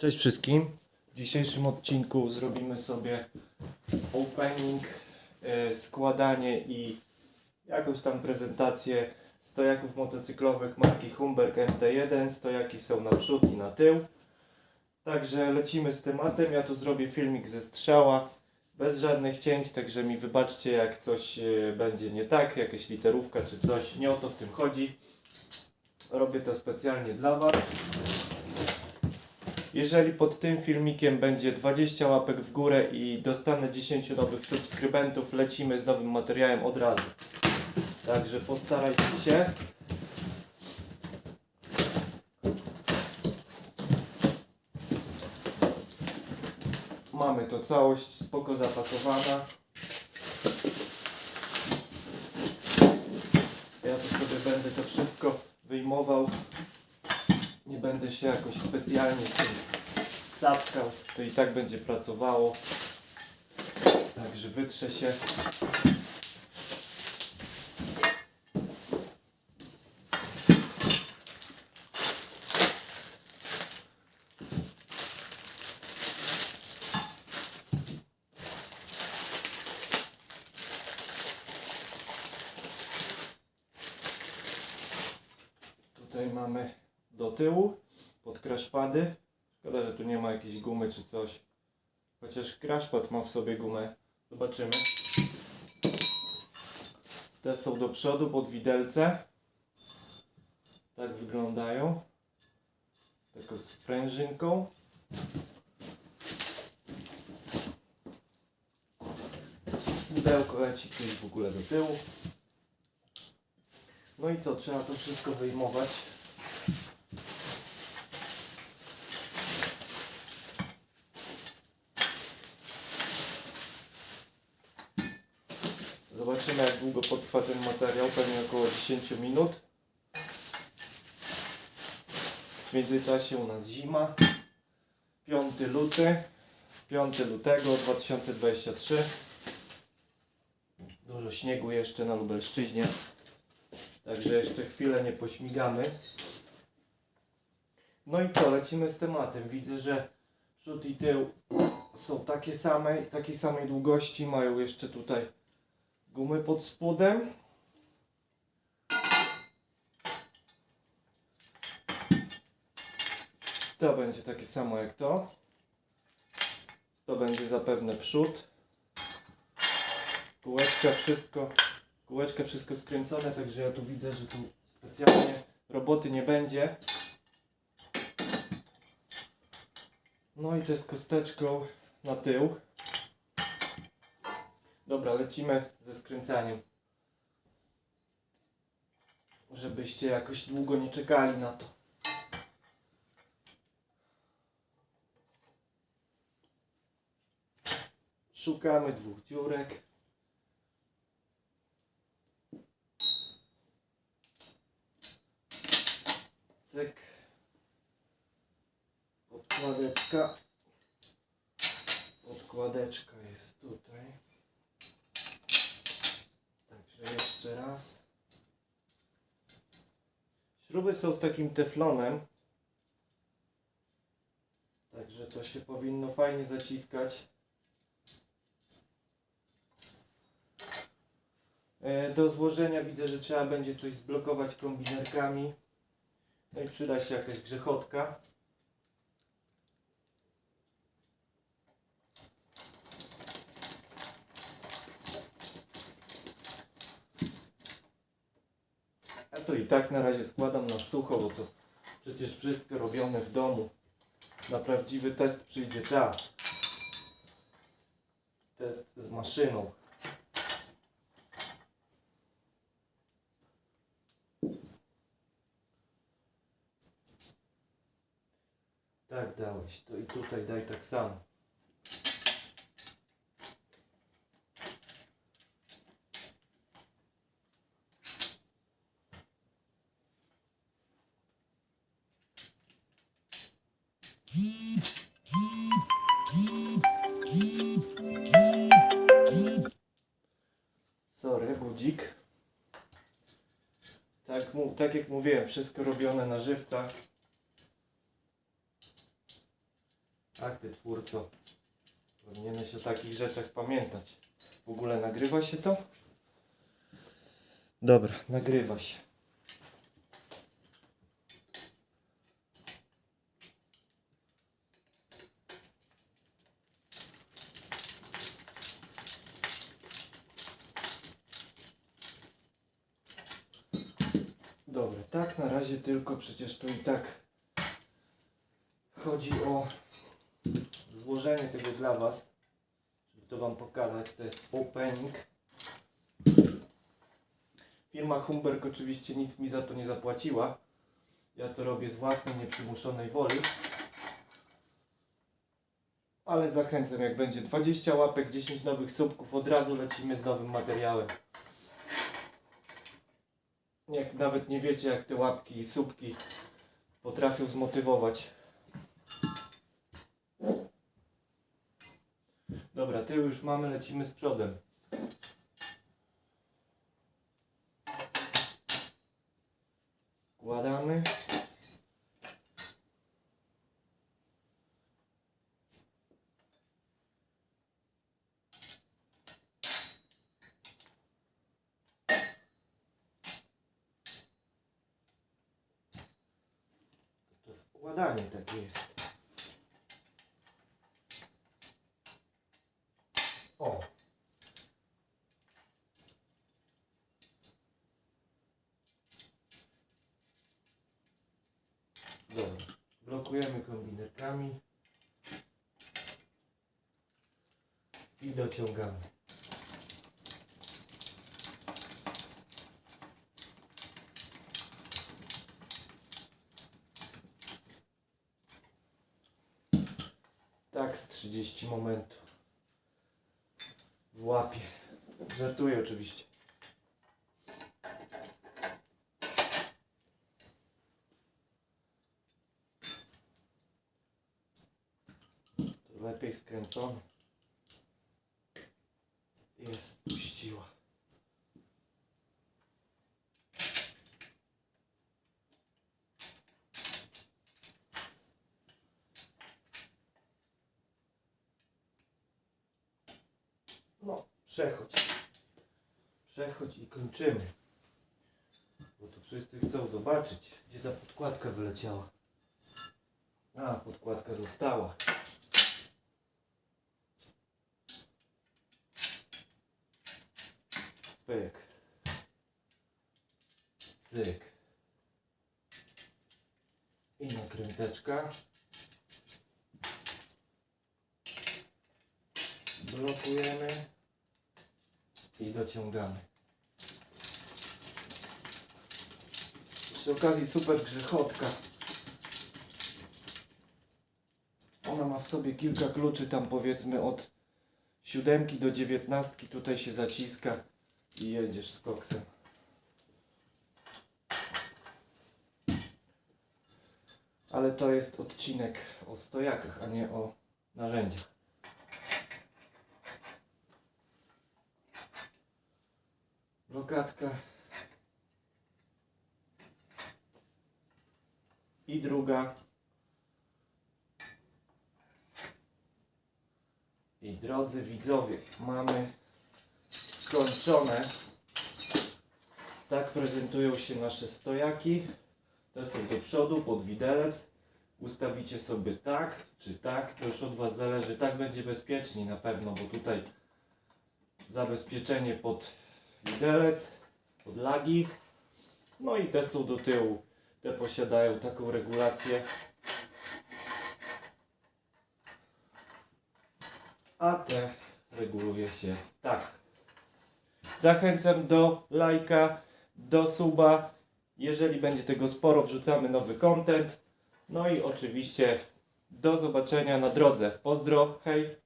Cześć wszystkim. W dzisiejszym odcinku zrobimy sobie opening, e, składanie i jakąś tam prezentację stojaków motocyklowych marki Humberg MT1. Stojaki są na przód i na tył. Także lecimy z tematem. Ja tu zrobię filmik ze strzała, bez żadnych cięć, także mi wybaczcie jak coś e, będzie nie tak, jakaś literówka czy coś. Nie o to w tym chodzi. Robię to specjalnie dla Was. Jeżeli pod tym filmikiem będzie 20 łapek w górę i dostanę 10 nowych subskrybentów, lecimy z nowym materiałem od razu. Także postarajcie się. Mamy to całość spoko zapakowana. Ja tu sobie będę to wszystko wyjmował. Nie będę się jakoś specjalnie tym cackał. To i tak będzie pracowało. Także wytrze się. Tutaj mamy do tyłu pod crashpady. Szkoda, że tu nie ma jakiejś gumy czy coś. Chociaż crashpad ma w sobie gumę. Zobaczymy. Te są do przodu pod widelce. Tak wyglądają. Z taką sprężynką. Widełko leci gdzieś w ogóle do tyłu. No i co, trzeba to wszystko wyjmować. Zobaczymy jak długo potrwa ten materiał, pewnie około 10 minut. W międzyczasie u nas zima. 5 luty. 5 lutego 2023. Dużo śniegu jeszcze na Lubelszczyźnie. Także jeszcze chwilę nie pośmigamy. No i co, lecimy z tematem. Widzę, że przód i tył są takie same, takiej samej długości. Mają jeszcze tutaj gumy pod spodem. To będzie takie samo jak to. To będzie zapewne przód. Kółeczka, wszystko kółeczka wszystko skręcone, także ja tu widzę, że tu specjalnie roboty nie będzie. No i to z kosteczką na tył. Dobra, lecimy ze skręcaniem. Żebyście jakoś długo nie czekali na to. Szukamy dwóch dziurek. Cyk. Podkładeczka. Podkładeczka jest tutaj. Jeszcze raz. Śruby są z takim teflonem. Także to się powinno fajnie zaciskać. E, Do złożenia widzę, że trzeba będzie coś zblokować kombinerkami. No i przyda się jakaś grzechotka. To i tak na razie składam na sucho, bo to przecież wszystko robione w domu. Na prawdziwy test przyjdzie czas. Test z maszyną. Tak dałeś, to i tutaj daj tak samo. Sorry, budzik. Tak, tak jak mówiłem, wszystko robione na żywcach. Ach ty twórco. Powinieneś o takich rzeczach pamiętać. W ogóle nagrywa się to? Dobra, nagrywa się. Dobra, tak na razie tylko przecież tu i tak chodzi o złożenie tego dla Was. Żeby to Wam pokazać, to jest opening. Firma Humberg oczywiście nic mi za to nie zapłaciła. Ja to robię z własnej nieprzymuszonej woli. Ale zachęcam, jak będzie 20 łapek, 10 nowych subków, od razu lecimy z nowym materiałem. Jak nawet nie wiecie, jak te łapki i subki potrafią zmotywować. Dobra, tył już mamy, lecimy z przodem. To wkładanie takie jest. O. Dobra. Blokujemy kombinerkami. I dociągamy. Tak z 30 momentów. W łapie. Żartuję oczywiście. To lepiej skręcone. Jest puściła. No, przechodź. Przechodź i kończymy. Bo tu wszyscy chcą zobaczyć, gdzie ta podkładka wyleciała. A, podkładka została. Pyk. Cyk. I nakręteczka. Blokujemy i dociągamy. Przy okazji super grzechotka. Ona ma w sobie kilka kluczy, tam powiedzmy od siódemki do dziewiętnastki. Tutaj się zaciska i jedziesz z koksem. Ale to jest odcinek o stojakach, a nie o narzędziach. Blokadka. I druga. I drodzy widzowie, mamy skończone. Tak prezentują się nasze stojaki. Te są do przodu, pod widelec. Ustawicie sobie tak, czy tak, to już od Was zależy. Tak będzie bezpieczniej na pewno, bo tutaj zabezpieczenie pod widelec, pod lagi. No i te są do tyłu. Te posiadają taką regulację. A te reguluje się tak. Zachęcam do lajka, do suba. Jeżeli będzie tego sporo, wrzucamy nowy content. No i oczywiście do zobaczenia na drodze. Pozdro, hej!